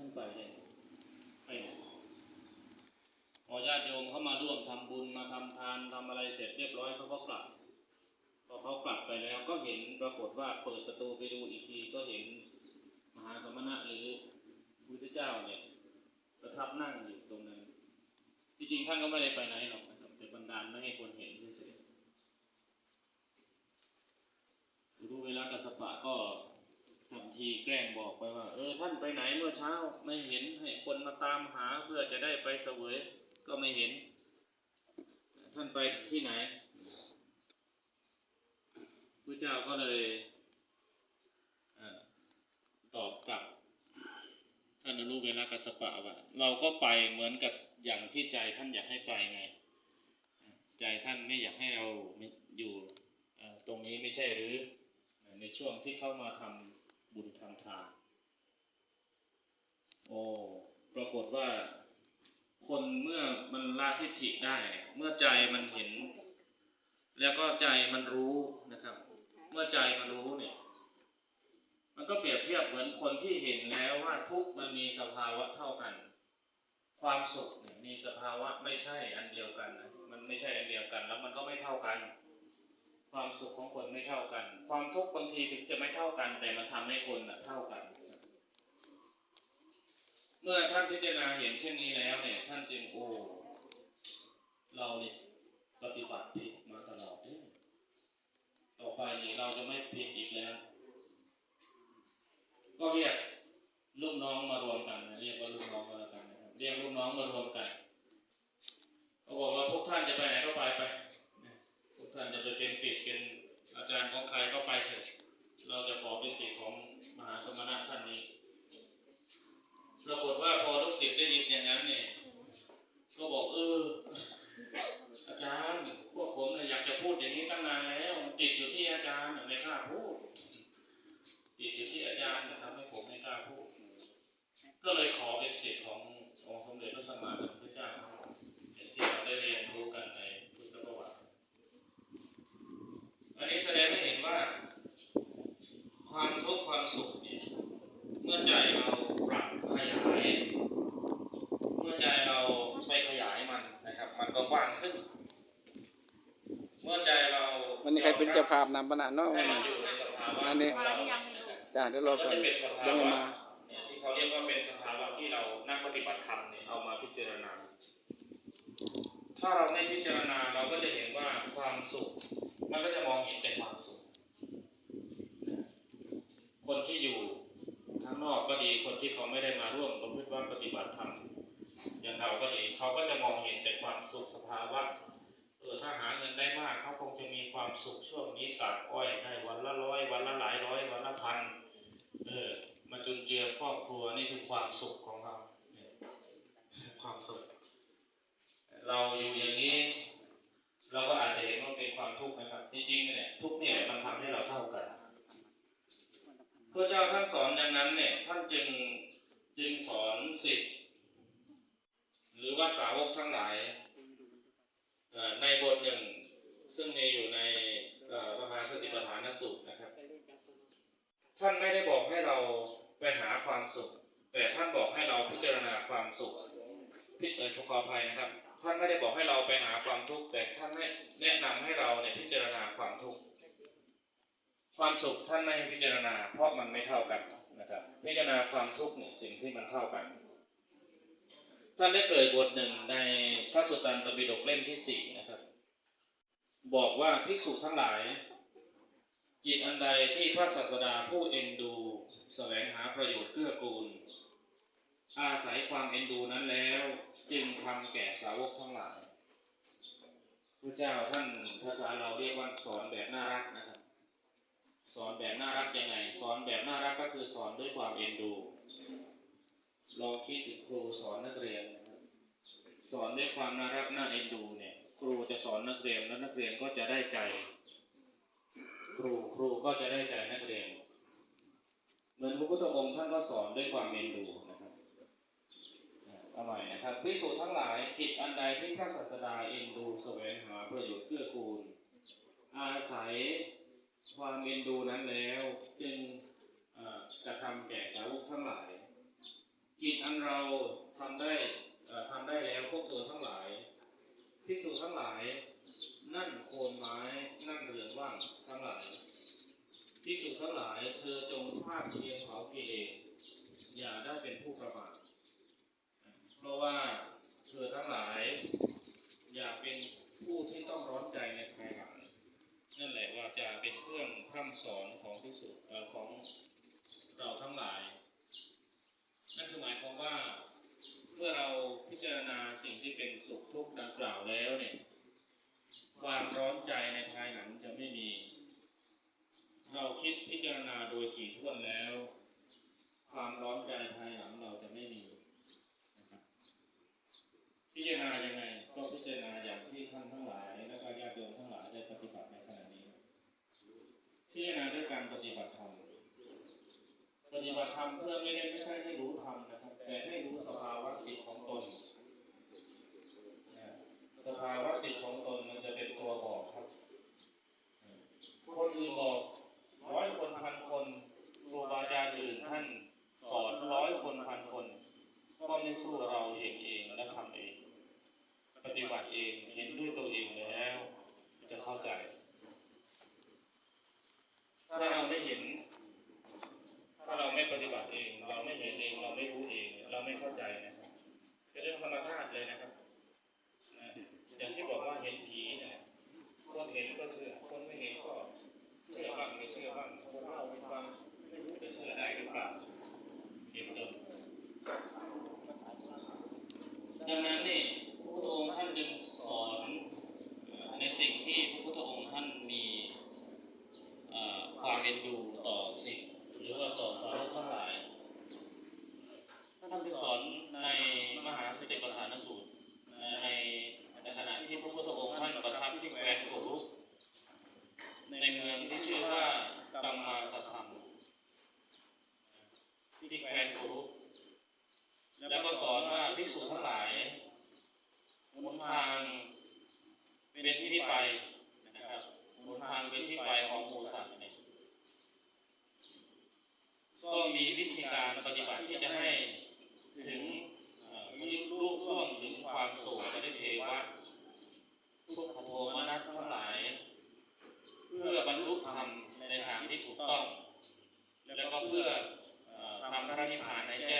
ท่านไปไหนไปไหนพอญาติโยมเขามาร่วมทำบุญมาทำทานทำอะไรเสร็จเรียบร้อยเขาก็กลับพอเขากลับไปแล้วก็เห็นปรากฏว่าเปิดประตูไปดูอีกทีก็เห็นมหาสมณะหรือพุทธเจ้าเนี่ยประทับนั่งอยู่ตรงนั้นที่จริงท่านก็ไม่ได้ไปไหนหรอกนะครับแต่บันดาลไม่ให้คนเห็นเฉยๆรู้เวลากัสสปะก็ ทีแกล้งบอกไปว่า เออท่านไปไหนเมื่อเช้าไม่เห็นให้คนมาตามหาเพื่อจะได้ไปเสวยก็ไม่เห็น ท่านไปที่ไหนพระเจ้าก็เลยอตอบกลับท่านอนุเวลากัสสปะว่าเราก็ไปเหมือนกับอย่างที่ใจท่านอยากให้ไปไง ใจท่านไม่อยากให้เราอยู่ตรงนี้ไม่ใช่หรือในช่วงที่เข้ามาทำ บุญทำทาน โอ้ปรากฏว่า คนเมื่อมันละทิฏฐิได้ เมื่อใจมันเห็น แล้วก็ใจมันรู้นะครับ เมื่อใจมันรู้เนี่ย มันก็เปรียบเทียบเหมือนคนที่เห็นแล้วว่าทุกมันมีสภาวะเท่ากัน ความสุขเนี่ยมีสภาวะไม่ใช่อันเดียวกันนะมันไม่ใช่อันเดียวกัน แล้วมันก็ไม่เท่ากัน ความสุขของคนไม่เท่ากัน ความทุกข์บางทีถึงจะไม่เท่ากัน แต่มันทำให้คนน่ะเท่ากัน เมื่อท่านพิจารณาเห็นเช่นนี้แล้วเนี่ย ท่านจึงโอ้เราเนี่ยปฏิบัติผิดมาตลอดเนี่ยต่อไปนี่เราจะไม่ผิดอีกแล้ว ก็เรียกลูกน้องมารวมกันเรียกว่าลูกน้องมาแล้วกันนะครับเรียกลูกน้องมารวมกันเขาบอกว่าพวกท่านจะไปไหนก็ไปไป ท่านจะไปเป็นศิษย์เป็นอาจารย์ของใครก็ไปเถอะ เราจะขอเป็นศิษย์ของมหาสมณะท่านนี้ ปรากฏว่าพอลูกศิษย์ได้ยินอย่างนั้นเนี่ย ก็บอกเออ อาจารย์พวกผมเนี่ยอยากจะพูดอย่างนี้ตั้งนานแล้วมันติดอยู่ที่อาจารย์ไม่กล้าพูด ติดอยู่ที่อาจารย์นะทำให้ผมไม่กล้าพูด ก็เลยขอเป็นศิษย์ขององค์สมเด็จพระสัมมาสัมพุทธเจ้าอย่างที่เราได้เรียนรู้กันในพุทธประวัติ อันนี้แสดงให้เห็นว่า ความทุกข์ความสุขเนี่ยเมื่อใจเราปรับขยาย เมื่อใจเราไปขยายมันนะครับ มันก็กว้างขึ้น เมื่อใจเรา วัน นี้ใครเป็นเจ้าภาพนำปนาเนาะให้วันมันนี้อยู่ในสภาวะอันนี้ของเราจ้าเดี๋ยวรอก่อนยังไม่มาที่เขาเรียกว่าเป็นสภาวะที่เรานักปฏิบัติธรรมเนี่ยเอามาพิจารณา ถ้าเราไม่พิจารณาเราก็จะเห็นว่าความสุข มันก็จะมองเห็นแต่ความสุข คนที่อยู่ข้างนอกก็ดีคนที่เขาไม่ได้มาร่วมประพฤติว่าปฏิบัติธรรมอย่างเราก็ดีเขาก็จะมองเห็นแต่ความสุขสภาวะ ถ้าหาเงินได้มากเขาคงจะมีความสุขช่วงนี้ตัดอ้อยได้วันละร้อยวันละหลายร้อยวันละพันเออมาจุนเจือครอบครัวนี่คือความสุขของเราความสุข เราอยู่อย่างนี้ เราก็อาจจะเห็นว่าเป็นความทุกข์นะครับ จริงๆเนี่ยทุกเนี่ยมันทำให้เราเท่ากันพระเจ้าท่านสอนดังนั้นเนี่ยท่านจึงจึงสอนสิทธิ์หรือว่าสาวกทั้งหลาย ในบทหนึ่งซึ่งมีอยู่ในเอ่อมหาสติปัฏฐานสูตรนะครับ ท่านไม่ได้บอกให้เราไปหาความสุข แต่ท่านบอกให้เราพิจารณาความสุขพิเออขออภัยนะครับ ท่านไม่ได้บอกให้เราไปหาความทุกข์แต่ท่านให้แนะนำให้เราเนี่ยพิจารณาความทุกข์ความสุขท่านไม่พิจารณา เพราะมันไม่เท่ากันนะครับ พิจารณาความทุกข์เนี่ยสิ่งที่มันเท่ากัน ท่านได้เปิดบทหนึ่งในพระสุตตันตปิฎกเล่มที่สี่นะครับ บอกว่าภิกษุทั้งหลายจิตอันใดที่พระศาสดาผู้เอ็นดูแสวงหาประโยชน์เกื้อกูล อาศัยความเอ็นดูนั้นแล้วจึงทำแก่สาวกทั้งหลายพระเจ้าท่านภาษาเราเรียกว่าสอนแบบน่ารักนะครับ สอนแบบน่ารักยังไง สอนแบบน่ารักก็คือสอนด้วยความเอ็นดู ลองคิดถึงครูสอนนักเรียนนะครับสอนด้วยความน่ารักน่าเอ็นดูเนี่ย ครูจะสอนนักเรียนแล้วนักเรียนก็จะได้ใจ ครูครูก็จะได้ใจนักเรียน เหมือนพระพุทธองค์ท่านก็สอนด้วยความเมนดูนะครับอ่อาใหม่นะครับพิสูจน์ทั้งหลายกิจอันใดที่พระศาสดาเอ็นดูแสวงหาประโยชน์เกื้อกูล อาศัยความเอ็นดูนั้นแล้ว จึงอ่ากระทำแก่สาวกทั้งหลาย กิจอันเราทำได้เอ่อทำได้แล้วพวกเธอทั้งหลายภิกษุทั้งหลาย นั่นโคนไม้นั่นเรือนว่างทั้งหลายภิกษุทั้งหลาย เธอจงภาคเพียรเผากิเลสอย่าได้เป็นผู้ประมาทเพราะว่าเธอทั้งหลาย อย่าเป็นผู้ที่ต้องร้อนใจในภายหลังนั่นแหละว่าจะเป็นเครื่องพร่ำสอนของภิกษุของเราทั้งหลาย นั่นคือหมายความว่า เมื่อเราพิจารณาสิ่งที่เป็นสุขทุกข์ดังกล่าวแล้วเนี่ย ความร้อนใจในภายหลังจะไม่มี เราคิดพิจารณาโดยถี่ถ้วนแล้ว ความร้อนใจภายหลังเราจะไม่มีนะครับพิจารณายังไง ก็พิจารณาอย่างที่ท่านทั้งหลาย และก็ญาติโยมทั้งหลายได้ปฏิบัติในขณะนี้ พิจารณาด้วยการปฏิบัติธรรม ป ฏิบัติธรรมเพื่อไม่ได้ไม่ใช่ให้รู้ธรรมนะครับ แต่ให้รู้สภาวะจิตของตนสภาวะจิตของตนมันจะเป็นตัวบอกครับ คนอื่นบอกร้อยคนพันคนครูบาอาจารย์อื่นท่านสอนร้อยคนพันคนก็ไม่สู้เราเห็นเองและทำเอง ปฏิบัติเองเห็นด้วยตัวเองแล้ว จะเข้าใจ ถ้าเราไม่เห็น ปฏิบัติเอง เราไม่เห็นเอง เราไม่รู้เอง เราไม่เข้าใจนะครับเป็นเรื่องธรรมชาติเลยนะครับนะอย่างที่บอกว่าเห็นผีเนี่ย คนเห็นก็เชื่อ คนไม่เห็นก็เชื่อบ้างไม่เชื่อบ้างคนเล่าให้ฟังไม่รู้จะเชื่อได้หรือเปล่าเห็นต้นดังนั้นนี่พระพุทธองค์ท่านจึงสอนเอ่อในสิ่งที่พระพุทธองค์ท่านมีเอ่อความเป็นดูต่อสิ่งหรือว่าต่อสาวกทั้งหลาย ท่านจึงสอนในมหาสติปัฏฐานสูตรในในขณะที่พระพุทธองค์ท่านประทับที่แคว้นโกรุในเมืองที่ชื่อว่ากัมมาสถัม ที่แคว้นโกรุแล้วก็สอนว่าภิกษุทั้งหลายหนทางเป็นที่ไปนะครับหนทางเป็นที่ไปของหมูสัตว์เนี่ยก็มีวิธีการปฏิบัติที่จะให้ถึงเอ่อลุล่วงถึงความโศกปริเทวะ ทุกขโทมนัสทั้งหลาย เพื่อบรรลุธรรมในิพพานในแจ้ง